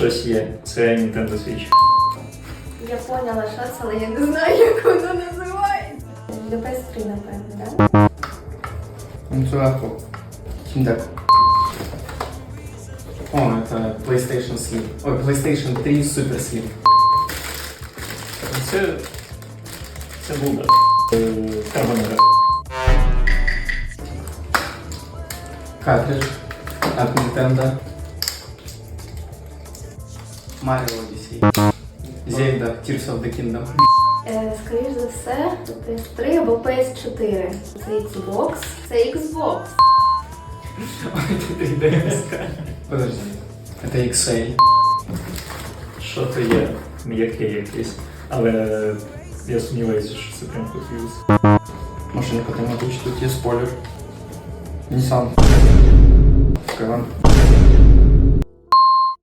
щось є. Це Nintendo Switch. Я поняла, що це, але я не знаю, як воно називається. Для PS3, напевно, так? Ну, це легко. О, это PlayStation Slim. Ой, PlayStation 3 Super Slim. Це. Це Буда. Е, Карбонера. Картридж от Nintendo. Mario Odyssey. Zelda Tears of the Kingdom. Е, скоріш за все, PS3 або PS4. Це Xbox. Це Xbox. Ой, ты 3DS. Подожди. Это XL. Що це є? М'яке якесь. Але я сумніваюся, що це прям Wheels. Машинка там тут є спойлер. Nissan.